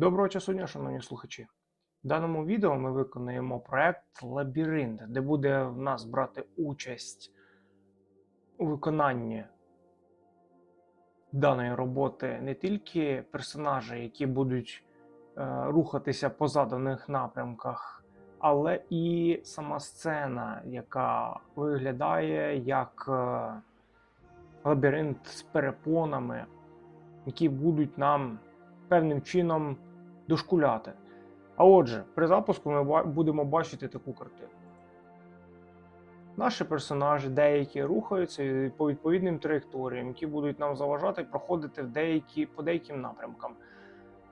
Доброго часу дня, шановні слухачі. В даному відео ми виконаємо проект Лабіринт, де буде в нас брати участь у виконанні даної роботи не тільки персонажі, які будуть е, рухатися по заданих напрямках, але і сама сцена, яка виглядає як е, лабіринт з перепонами, які будуть нам певним чином дошкуляти. А отже, при запуску ми будемо бачити таку картину. Наші персонажі деякі рухаються по відповідним траєкторіям, які будуть нам заважати проходити в деякі, по деяким напрямкам.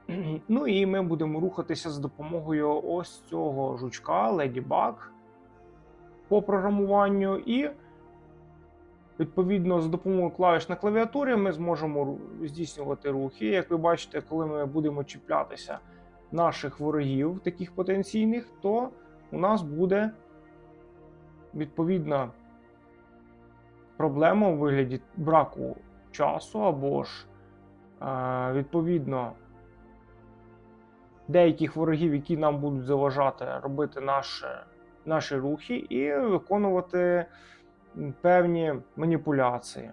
Ну і ми будемо рухатися з допомогою ось цього жучка Ladybug по програмуванню, і відповідно з допомогою клавіш на клавіатурі ми зможемо здійснювати рухи. Як ви бачите, коли ми будемо чіплятися наших ворогів, таких потенційних, то у нас буде відповідна проблема у вигляді браку часу, або ж е, відповідно деяких ворогів, які нам будуть заважати робити наші, наші рухи, і виконувати певні маніпуляції.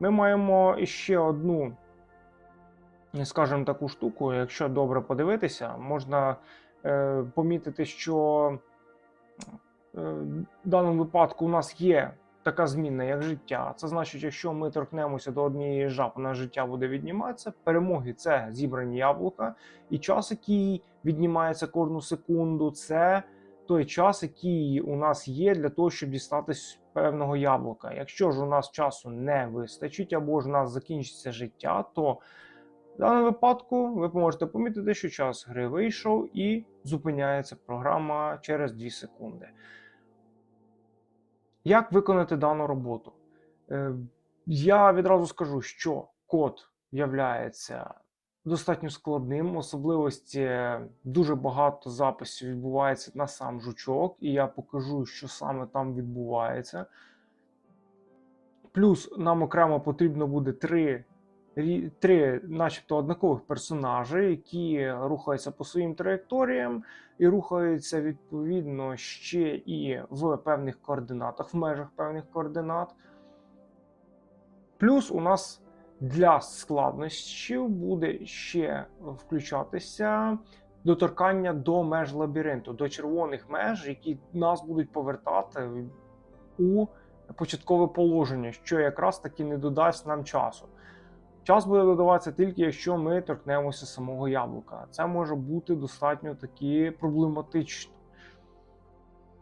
Ми маємо ще одну скажімо, таку штуку, якщо добре подивитися, можна е, помітити, що е, в даному випадку у нас є така зміна, як життя. Це значить, якщо ми торкнемося до однієї жаб, у нас життя буде відніматися. Перемоги це зібрані яблука, і час, який віднімається кожну секунду, це той час, який у нас є для того, щоб дістатись певного яблука. Якщо ж у нас часу не вистачить, або ж у нас закінчиться життя, то в даному випадку ви можете помітити, що час гри вийшов і зупиняється програма через 2 секунди. Як виконати дану роботу? Е, Я відразу скажу, що код являється достатньо складним, особливості дуже багато записів відбувається на сам жучок, і я покажу, що саме там відбувається. Плюс нам окремо потрібно буде три три, начебто, однакових персонажі, які рухаються по своїм траєкторіям і рухаються відповідно ще і в певних координатах, в межах певних координат. Плюс у нас для складнощів буде ще включатися доторкання до меж лабіринту, до червоних меж, які нас будуть повертати у початкове положення, що якраз таки не додасть нам часу. Час буде додаватися тільки якщо ми торкнемося самого яблука. Це може бути достатньо таки проблематично.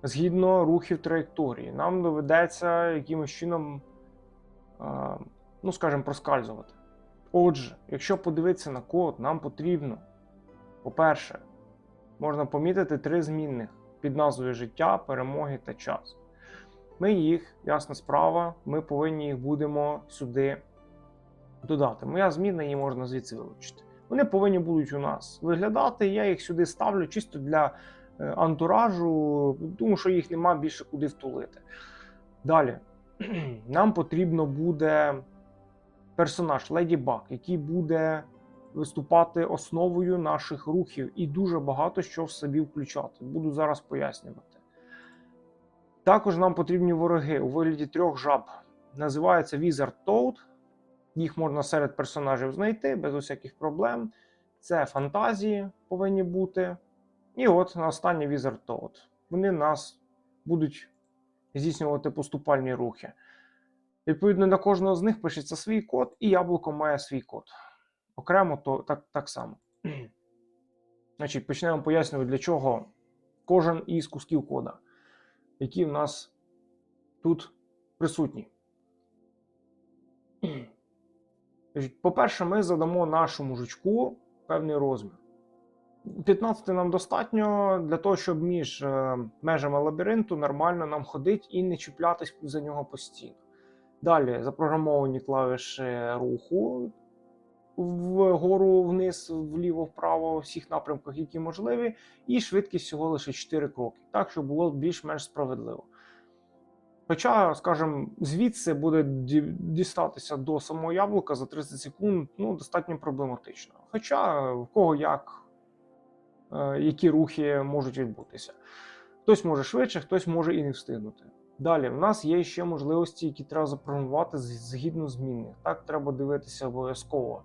Згідно рухів траєкторії, нам доведеться якимось чином, ну скажімо, проскальзувати. Отже, якщо подивитися на код, нам потрібно, по-перше, можна помітити три змінних під назвою життя, перемоги та час. Ми їх, ясна справа, ми повинні їх будемо сюди додати. Моя зміна її можна звідси вилучити. Вони повинні будуть у нас виглядати. Я їх сюди ставлю чисто для е, антуражу, тому що їх нема більше куди втулити. Далі нам потрібно буде персонаж Леді Баг, який буде виступати основою наших рухів і дуже багато що в собі включати. Буду зараз пояснювати. Також нам потрібні вороги у вигляді трьох жаб. Називається Wizard Toad. Їх можна серед персонажів знайти без усяких проблем. Це фантазії повинні бути. І от на останній Wizard Toad. Вони нас будуть здійснювати поступальні рухи. Відповідно, на кожного з них пишеться свій код, і яблуко має свій код. Окремо то так, так само. Значить, почнемо пояснювати, для чого кожен із кусків кода, які в нас тут присутні. По-перше, ми задамо нашому жучку певний розмір. 15 нам достатньо для того, щоб між е, межами лабіринту нормально нам ходити і не чіплятись за нього постійно. Далі запрограмовані клавіші руху вгору, вниз, вліво, вправо, у всіх напрямках, які можливі, і швидкість всього лише 4 кроки, так, щоб було більш-менш справедливо. Хоча, скажімо, звідси буде дістатися до самого яблука за 30 секунд ну, достатньо проблематично. Хоча в кого як е, які рухи можуть відбутися. Хтось може швидше, хтось може і не встигнути. Далі, в нас є ще можливості, які треба запрограмувати згідно змінних. Так, треба дивитися обов'язково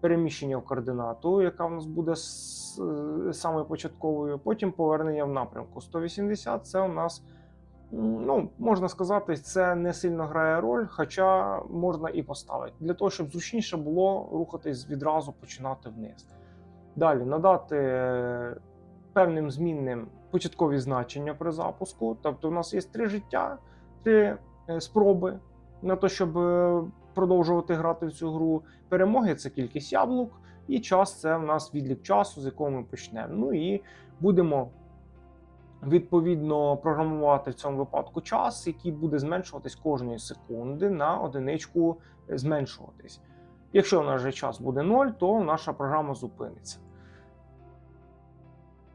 переміщення в координату, яка в нас буде е, саме початковою. Потім повернення в напрямку. 180 це у нас, ну, можна сказати, це не сильно грає роль, хоча можна і поставити. Для того, щоб зручніше було рухатись відразу починати вниз. Далі надати е, певним змінним початкові значення при запуску. Тобто, у нас є три життя, три е, спроби на те, щоб е, продовжувати грати в цю гру. Перемоги це кількість яблук, і час це в нас відлік часу, з якого ми почнемо. Ну і будемо відповідно програмувати в цьому випадку час, який буде зменшуватись кожної секунди на одиничку е, зменшуватись. Якщо у нас же час буде 0, то наша програма зупиниться.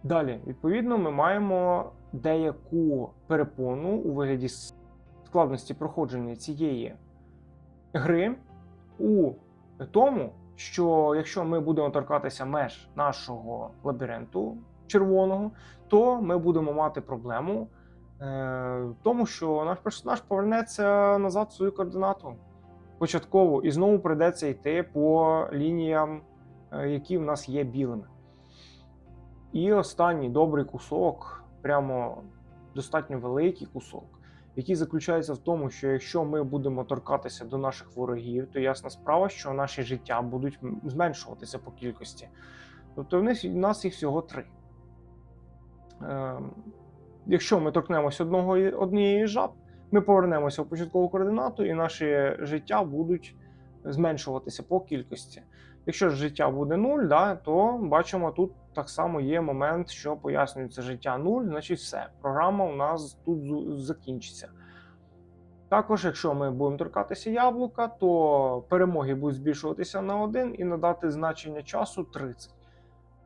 Далі, відповідно, ми маємо деяку перепону у вигляді складності проходження цієї гри у тому, що якщо ми будемо торкатися меж нашого лабіринту червоного, то ми будемо мати проблему е, тому, що наш персонаж повернеться назад в свою координату початково, і знову прийдеться йти по лініям, е, які в нас є білими. І останній добрий кусок, прямо достатньо великий кусок, який заключається в тому, що якщо ми будемо торкатися до наших ворогів, то ясна справа, що наші життя будуть зменшуватися по кількості. Тобто в нас їх всього три. Ем, якщо ми торкнемося одного однієї жаб, ми повернемося в початкову координату, і наші життя будуть зменшуватися по кількості. Якщо ж життя буде 0, да, то бачимо, тут так само є момент, що пояснюється життя 0, значить все, програма у нас тут закінчиться. Також, якщо ми будемо торкатися яблука, то перемоги будуть збільшуватися на 1 і надати значення часу 30.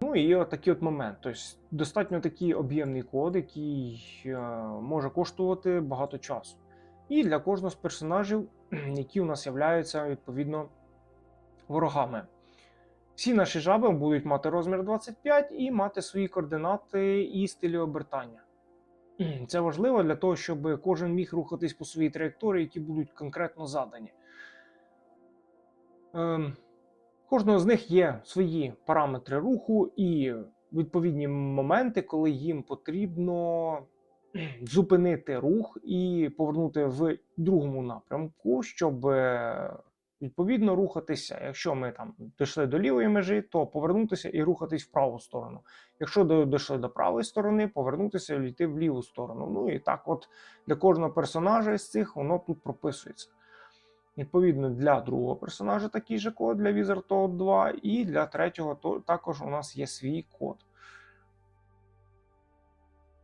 Ну і отакий от момент. Тобто достатньо такий об'ємний код, який е, може коштувати багато часу. І для кожного з персонажів, які у нас являються відповідно ворогами. Всі наші жаби будуть мати розмір 25 і мати свої координати і стилі обертання. Це важливо для того, щоб кожен міг рухатись по своїй траєкторії, які будуть конкретно задані. Ем, кожного з них є свої параметри руху і відповідні моменти, коли їм потрібно зупинити рух і повернути в другому напрямку, щоб е, відповідно рухатися. Якщо ми там дійшли до лівої межі, то повернутися і рухатись в праву сторону. Якщо дійшли до правої сторони, повернутися і йти в ліву сторону. Ну і так, от для кожного персонажа з цих воно тут прописується. Відповідно, для другого персонажа такий же код для Wizard of 2, і для третього то, також у нас є свій код.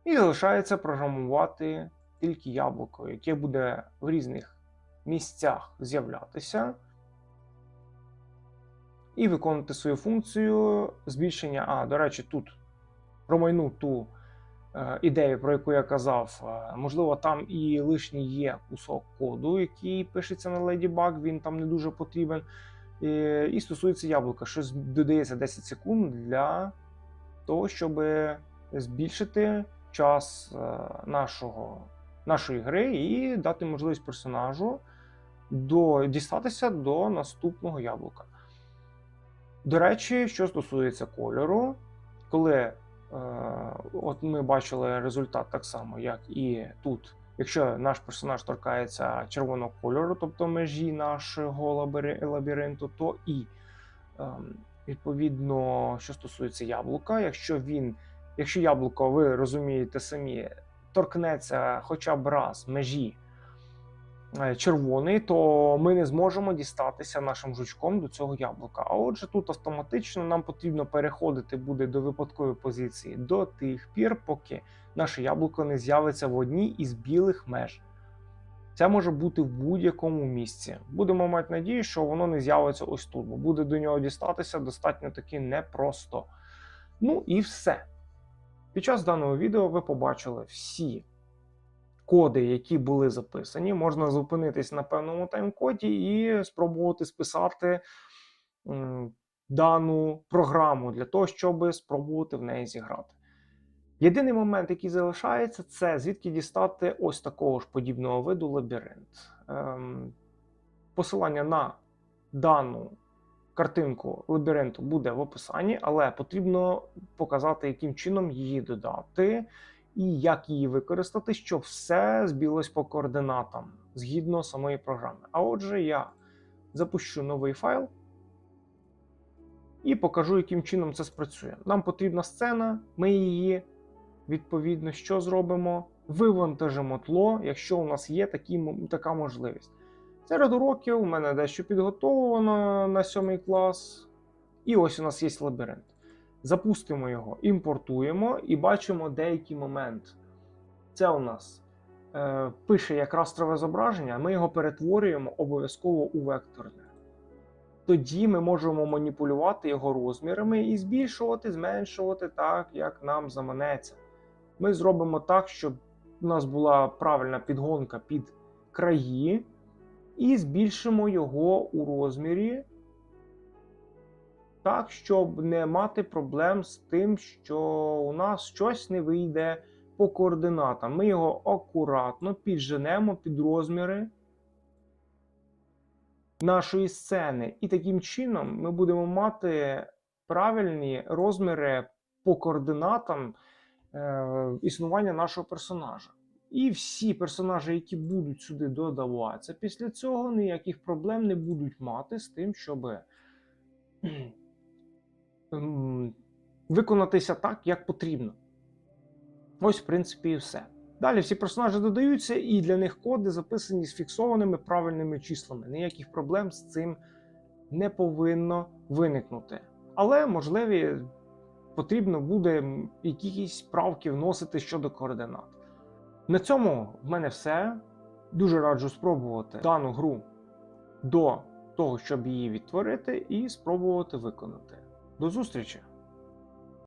І залишається програмувати тільки яблуко, яке буде в різних місцях з'являтися. І виконувати свою функцію збільшення. А, до речі, тут промайну ту ідею, про яку я казав. Е, можливо, там і лишній є кусок коду, який пишеться на Ladybug, він там не дуже потрібен. І, стосується яблука, що додається 10 секунд для того, щоб збільшити час е, нашого, нашої гри і дати можливість персонажу до, дістатися до наступного яблука. До речі, що стосується кольору, коли е, от ми бачили результат так само, як і тут. Якщо наш персонаж торкається червоного кольору, тобто межі нашого лабіринту, то і ем, відповідно, що стосується яблука, якщо він, якщо яблуко, ви розумієте самі, торкнеться хоча б раз межі е, червоний, то ми не зможемо дістатися нашим жучком до цього яблука. А отже, тут автоматично нам потрібно переходити буде до випадкової позиції до тих пір, поки наше яблуко не з'явиться в одній із білих меж. Це може бути в будь-якому місці. Будемо мати надію, що воно не з'явиться ось тут, бо буде до нього дістатися достатньо таки непросто. Ну і все. Під час даного відео ви побачили всі коди, які були записані. Можна зупинитись на певному тайм-коді і спробувати списати дану програму для того, щоб спробувати в неї зіграти. Єдиний момент, який залишається, це звідки дістати ось такого ж подібного виду лабіринт. Ем, посилання на дану картинку лабіринту буде в описанні, але потрібно показати, яким чином її додати і як її використати, щоб все збілось по координатам згідно самої програми. А отже, я запущу новий файл і покажу, яким чином це спрацює. Нам потрібна сцена, ми її відповідно що зробимо? Вивантажимо тло, якщо у нас є такі, така можливість. Серед уроків у мене дещо підготовлено на 7 клас. І ось у нас є лабіринт. Запустимо його, імпортуємо і бачимо деякий момент. Це у нас е, пише як растрове зображення, ми його перетворюємо обов'язково у векторне. Тоді ми можемо маніпулювати його розмірами і збільшувати, зменшувати так, як нам заманеться. Ми зробимо так, щоб у нас була правильна підгонка під краї, і збільшимо його у розмірі так, щоб не мати проблем з тим, що у нас щось не вийде по координатам. Ми його акуратно підженемо під розміри нашої сцени. І таким чином ми будемо мати правильні розміри по координатам е, існування нашого персонажа. І всі персонажі, які будуть сюди додаватися, після цього ніяких проблем не будуть мати з тим, щоб виконатися так, як потрібно. Ось, в принципі, і все. Далі всі персонажі додаються, і для них коди записані з фіксованими правильними числами. Ніяких проблем з цим не повинно виникнути. Але, можливі, потрібно буде якісь правки вносити щодо координат. На цьому в мене все. Дуже раджу спробувати дану гру до того, щоб її відтворити, і спробувати виконати. До зустрічі!